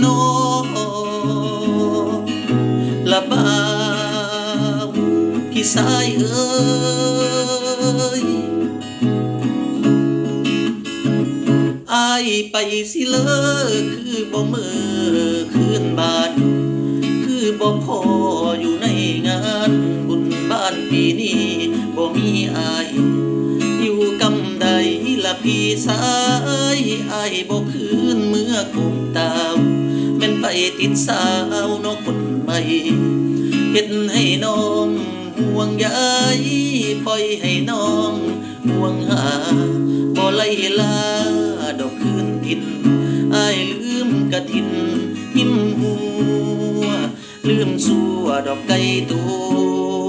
Panginoon Labang Kisay ไปสิเลอคือบ่มือคืนบานคือบ่พออยู่ในงานบุญบ้านปีนี้บ่มีไออยู่กำใดละพี่สายไอบ่คืนเมื่อคง ติดสาวนอกคนใหม่เห็ดให้น้องห่วงใยปล่อยให้น้องห่วงหาบ่ไล่ลาดอกคืนทินอายลืมกะทินหิ้มหัว ลืมสัวดอกไก่ตัว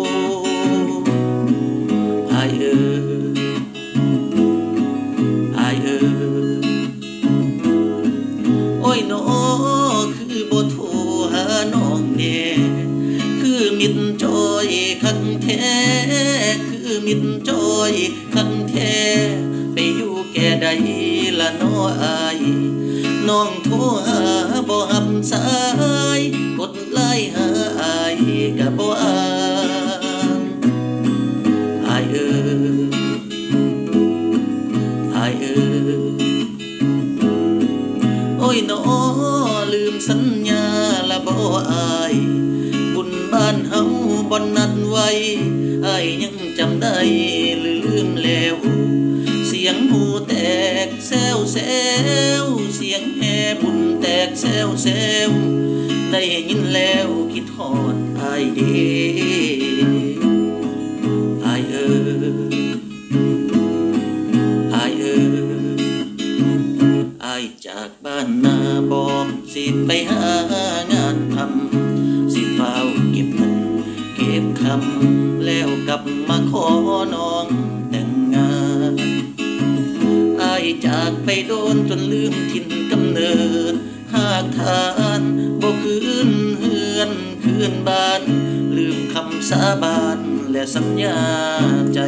คือบ่ทรหาน้องแน่คือมิตรจอยคักแท้คือมิตรจอยคักแท้ไปอยู่แก่ใดละน้ออายน้องโทรหาบ่หับสายกดไลน์หาอายก็บ่อ่านอายเอออายเอ้ยโอ้ยน้อลืมสัญญา ละบ่อายบุญบ้านเฮาบ่นัดไว้อายยังจำได้หรือลืมแล้ว เสียงหูแตกแซวแซวเสียงแห่บุญแตกแซวแซวได้ยินแล้วคิดฮอดอายเด้ำแล้วกลับมาขอน้องแต่งงานอายจากไปโดนจนลืมถิ่นกำเนิด หากทานบ่คืนเฮือนคืนบ้าน ลืมคำสาบานและสัญญาใจ